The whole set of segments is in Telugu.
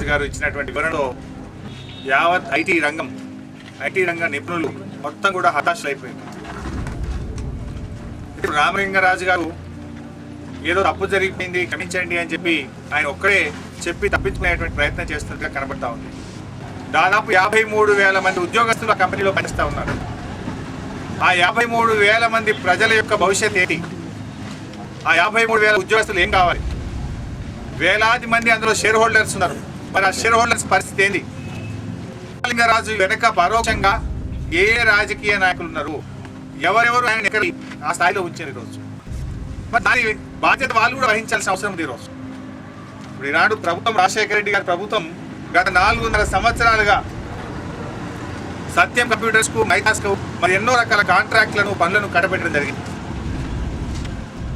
రాజు గారు ఇచ్చినటువంటి వివరణలో యావత్ ఐటీ రంగం ఐటీ రంగ నిపుణులు మొత్తం కూడా హతాశలైపోయింది ఇప్పుడు రామలింగరాజు గారు ఏదో తప్పు జరిగిపోయింది క్షమించండి అని చెప్పి ఆయన ఒక్కడే చెప్పి తప్పించుకునేటువంటి ప్రయత్నం చేస్తున్నట్టుగా కనబడతా ఉంది. దాదాపు యాభై మూడు వేల మంది ఉద్యోగస్తులు ఆ కంపెనీలో పనిస్తూ ఉన్నారు. ఆ యాభై మూడు వేల మంది ప్రజల యొక్క భవిష్యత్ ఏంటి? ఆ యాభై మూడు వేల ఉద్యోగస్తులు ఏం కావాలి? వేలాది మంది అందులో షేర్ హోల్డర్స్ ఉన్నారు. మరి ఆ షేర్ హోల్డర్స్ పరిస్థితి ఏంది? రాజు వెనక పరోక్షంగా ఏ ఏ రాజకీయ నాయకులు ఉన్నారు? ఎవరెవరు ఆయన ఎక్కడ ఆ స్థాయిలో ఉంచారు ఈరోజు? మరి దాని బాధ్యత వాళ్ళు కూడా వహించాల్సిన అవసరం ఉంది ఈరోజు. ఇప్పుడు ఈనాడు ప్రభుత్వం రాజశేఖర రెడ్డి గారి ప్రభుత్వం గత నాలుగున్నర సంవత్సరాలుగా సత్యం కంప్యూటర్స్కు మైతాస్కు మరి ఎన్నో రకాల కాంట్రాక్ట్లను పనులను కట్టబెట్టడం జరిగింది.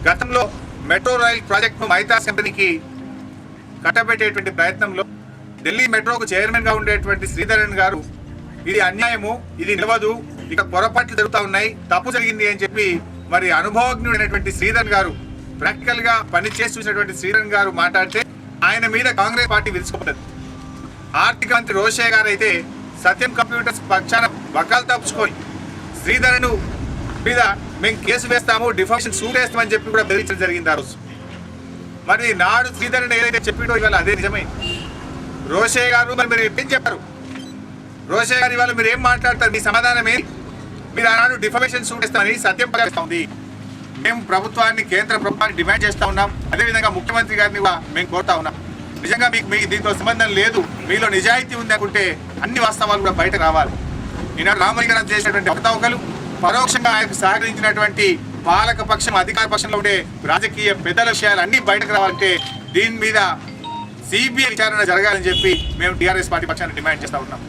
గతంలో మెట్రో రైల్ ప్రాజెక్టును మైతాస్ కంపెనీకి కట్టబెట్టేటువంటి ప్రయత్నంలో ఢిల్లీ మెట్రోకు చైర్మన్గా ఉండేటువంటి శ్రీధరన్ గారు ఇది అన్యాయము ఇది నిలవదు ఇక పొరపాట్లు జరుగుతూ ఉన్నాయి తప్పు జరిగింది అని చెప్పి మరి అనుభవజ్ఞుడైనటువంటి శ్రీధర్ గారు ప్రాక్టికల్గా పనిచేసి చూసినటువంటి శ్రీధరన్ గారు మాట్లాడితే ఆయన మీద కాంగ్రెస్ పార్టీ విరుచుకోపడ్డది. ఆర్థిక మంత్రి రోషే గారు అయితే సత్యం కంప్యూటర్స్ పక్షాన బకాలు తప్పుచుకొని శ్రీధరను మీద మేము కేసు వేస్తాము డిఫాక్షన్ సూటేస్తామని చెప్పి కూడా బెదిరించడం జరిగింది ఆ రోజు. మరి నాడు శ్రీధరన్ ఏదైతే చెప్పిడో ఇవాళ అదే నిజమే. రోషే గారు మరి మీరు ఏం చెప్పారు? రోషే గారు ఇవాళ మీరు ఏం మాట్లాడతారు? మీ సమాధానం ఏంటి? మీరు ఆనాడు డిఫమేషన్ చూపిస్తామని సత్యం ఉంది. మేము ప్రభుత్వాన్ని కేంద్ర ప్రభుత్వాన్ని డిమాండ్ చేస్తా ఉన్నాం. అదేవిధంగా ముఖ్యమంత్రి గారిని కూడా మేము కోరుతా ఉన్నాం. నిజంగా మీకు మీ దీంతో సంబంధం లేదు. మీలో నిజాయితీ ఉంది అనుకుంటే అన్ని వాస్తవాలు కూడా బయట రావాలి. ఈనాడు రామలింగరాజు చేసినటువంటి అవతవకలు పరోక్షంగా ఆయనకు సహకరించినటువంటి పాలక పక్షం అధికార పక్షంలో ఉండే రాజకీయ పెద్దల విషయాలు అన్నీ బయటకు రావాలంటే దీని మీద సిబిఐ విచారణ జరగాలని చెప్పి మేము టీఆర్ఎస్ పార్టీ పక్షాన్ని డిమాండ్ చేస్తా ఉన్నాం.